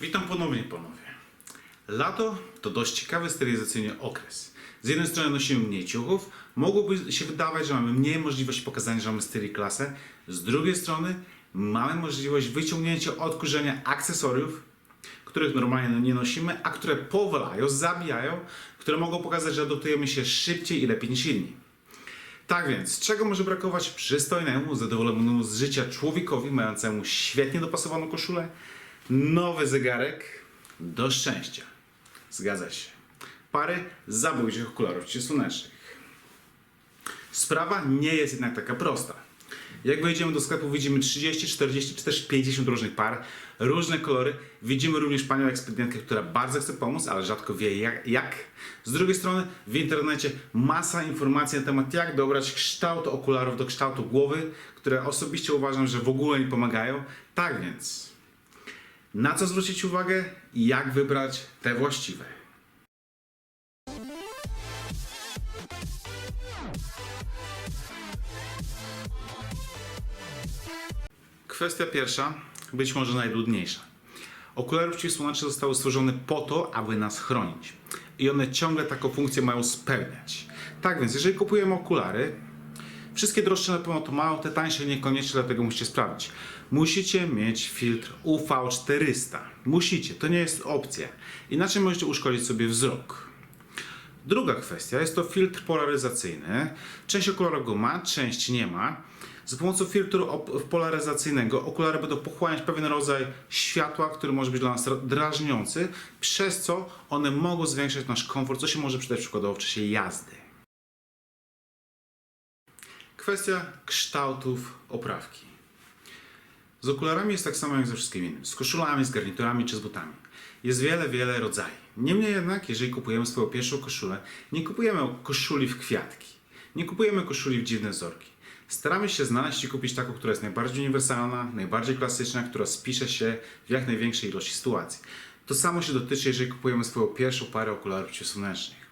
Witam ponownie, panowie. Lato to dość ciekawy stylizacyjny okres. Z jednej strony nosimy mniej ciuchów, mogłoby się wydawać, że mamy mniej możliwości pokazania, że mamy styl i klasę. Z drugiej strony mamy możliwość wyciągnięcia odkurzenia akcesoriów, których normalnie nie nosimy, a które powalają, zabijają, które mogą pokazać, że adoptujemy się szybciej i lepiej niż inni. Tak więc, czego może brakować przystojnemu, zadowolonemu z życia człowiekowi mającemu świetnie dopasowaną koszulę? Nowy zegarek do szczęścia. Zgadza się. Pary zabójczych okularów przysłonecznych. Sprawa nie jest jednak taka prosta. Jak wejdziemy do sklepu, widzimy 30, 40 czy też 50 różnych par, różne kolory. Widzimy również panią ekspedientkę, która bardzo chce pomóc, ale rzadko wie jak. jak. Z drugiej strony w internecie masa informacji na temat jak dobrać kształt okularów do kształtu głowy, które osobiście uważam, że w ogóle nie pomagają. Tak więc, na co zwrócić uwagę i jak wybrać te właściwe. Kwestia pierwsza, być może najtrudniejsza. Okulary przeciwsłoneczne zostały stworzone po to, aby nas chronić. I one ciągle taką funkcję mają spełniać. Tak więc, jeżeli kupujemy okulary, wszystkie droższe na pewno to mają, te tańsze niekoniecznie, dlatego musicie sprawdzić. Musicie mieć filtr UV400. Musicie, to nie jest opcja. Inaczej możecie uszkodzić sobie wzrok. Druga kwestia jest to filtr polaryzacyjny. Część okularów go ma, część nie ma. Za pomocą filtru polaryzacyjnego okulary będą pochłaniać pewien rodzaj światła, który może być dla nas drażniący, przez co one mogą zwiększać nasz komfort, co się może przydać przykładowo w czasie jazdy. Kwestia kształtów oprawki. Z okularami jest tak samo jak ze wszystkim innym. Z koszulami, z garniturami czy z butami. Jest wiele, wiele rodzajów. Niemniej jednak, jeżeli kupujemy swoją pierwszą koszulę, nie kupujemy koszuli w kwiatki. Nie kupujemy koszuli w dziwne wzorki. Staramy się znaleźć i kupić taką, która jest najbardziej uniwersalna, najbardziej klasyczna, która spisze się w jak największej ilości sytuacji. To samo się dotyczy, jeżeli kupujemy swoją pierwszą parę okularów przeciwsłonecznych.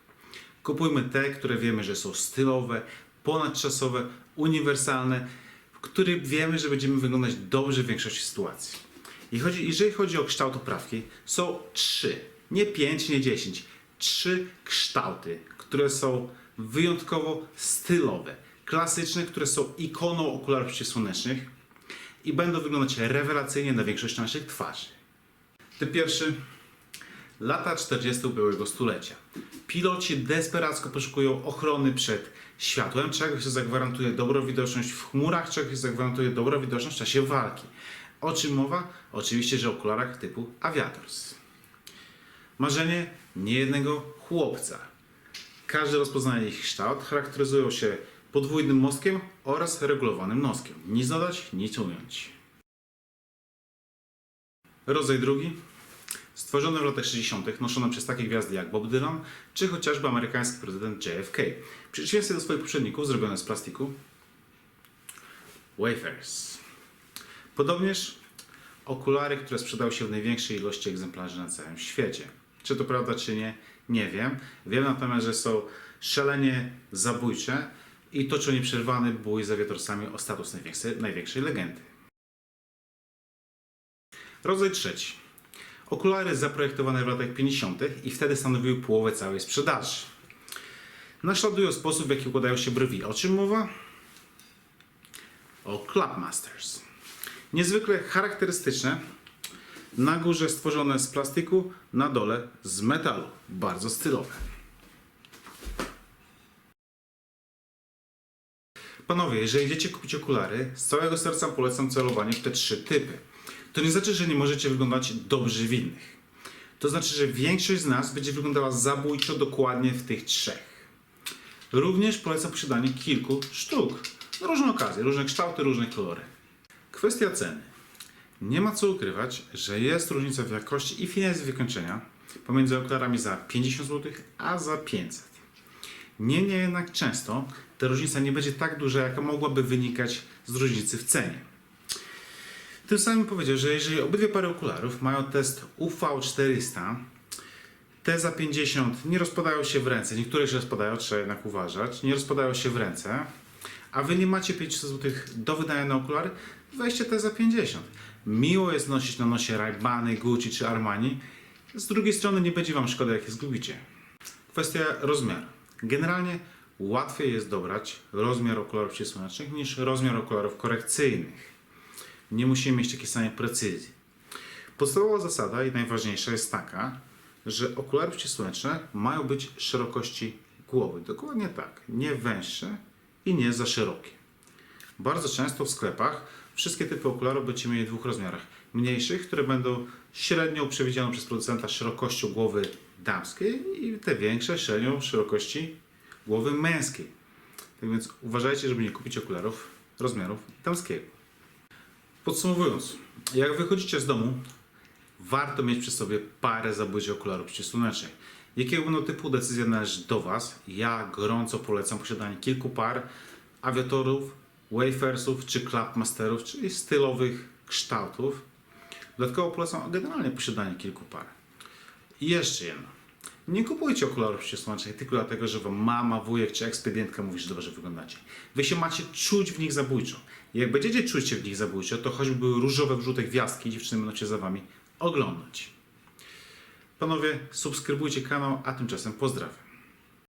Kupujmy te, które wiemy, że są stylowe, ponadczasowe, uniwersalne, w których wiemy, że będziemy wyglądać dobrze w większości sytuacji. I chodzi, jeżeli chodzi o kształt oprawki, są trzy, nie pięć, nie dziesięć, trzy kształty, które są wyjątkowo stylowe, klasyczne, które są ikoną okularów przeciwsłonecznych i będą wyglądać rewelacyjnie na większości naszych twarzy. Ten pierwszy Lata 40. ubiegłego stulecia. Piloci desperacko poszukują ochrony przed światłem, czegoś co zagwarantuje dobrą widoczność w chmurach, czegoś co zagwarantuje dobrą widoczność w czasie walki. O czym mowa? Oczywiście, że o okularach typu Aviators. Marzenie niejednego chłopca. Każdy rozpoznaje ich kształt, charakteryzują się podwójnym mostkiem oraz regulowanym noskiem. Nic dodać, nic ująć. Rodzaj drugi stworzone w latach 60. noszone przez takie gwiazdy jak Bob Dylan czy chociażby amerykański prezydent JFK. W przeciwieństwie do swoich poprzedników zrobione z plastiku Wayfarers. Podobnież okulary, które sprzedały się w największej ilości egzemplarzy na całym świecie. Czy to prawda, czy nie, nie wiem. Wiem natomiast, że są szalenie zabójcze i toczą nieprzerwany bój z awiatorsami o status największej, największej legendy. Rodzaj trzeci. Okulary zaprojektowane w latach 50. i wtedy stanowiły połowę całej sprzedaży. Naśladują sposób, w jaki układają się brwi. O czym mowa? O Clubmasters. Niezwykle charakterystyczne. Na górze stworzone z plastiku, na dole z metalu. Bardzo stylowe. Panowie, jeżeli idziecie kupić okulary, z całego serca polecam celowanie w te trzy typy. To nie znaczy, że nie możecie wyglądać dobrze w innych. To znaczy, że większość z nas będzie wyglądała zabójczo dokładnie w tych trzech. Również polecam posiadanie kilku sztuk. Na różne okazje, różne kształty, różne kolory. Kwestia ceny. Nie ma co ukrywać, że jest różnica w jakości i finezji wykończenia pomiędzy okularami za 50 zł, a za 500. Niemniej jednak często ta różnica nie będzie tak duża, jaka mogłaby wynikać z różnicy w cenie. Tym samym powiedział, że jeżeli obydwie pary okularów mają test UV400, te za 50 nie rozpadają się w ręce, niektóre się rozpadają, trzeba jednak uważać, nie rozpadają się w ręce, a wy nie macie 500 zł do wydania na okulary, weźcie te za 50. Miło jest nosić na nosie Ray-Bany, Gucci czy Armani. Z drugiej strony nie będzie Wam szkoda, jak je zgubicie. Kwestia rozmiaru. Generalnie łatwiej jest dobrać rozmiar okularów przysłonecznych niż rozmiar okularów korekcyjnych. Nie musimy mieć takiej samej precyzji. Podstawowa zasada i najważniejsza jest taka, że okulary przysłoneczne mają być szerokości głowy. Dokładnie tak. Nie węższe i nie za szerokie. Bardzo często w sklepach wszystkie typy okularów będziemy mieli w dwóch rozmiarach. Mniejszych, które będą średnią przewidzianą przez producenta szerokością głowy damskiej i te większe średnią szerokości głowy męskiej. Tak więc uważajcie, żeby nie kupić okularów rozmiarów damskiego. Podsumowując, jak wychodzicie z domu, warto mieć przy sobie parę zabójczych okularów przysłonecznych. Jakiego będą typu decyzja należy do Was. Ja gorąco polecam posiadanie kilku par awiatorów, wafersów czy clubmasterów, czyli stylowych kształtów. Dodatkowo polecam generalnie posiadanie kilku par. I jeszcze jedno. Nie kupujcie okularów przysłonecznych tylko dlatego, że wam mama, wujek czy ekspedientka mówi, że dobrze wyglądacie. Wy się macie czuć w nich zabójczo. I jak będziecie czuć się w nich zabójczo, to choćby były różowe, żółte gwiazdki, dziewczyny będą się za wami oglądać. Panowie, subskrybujcie kanał, a tymczasem pozdrawiam.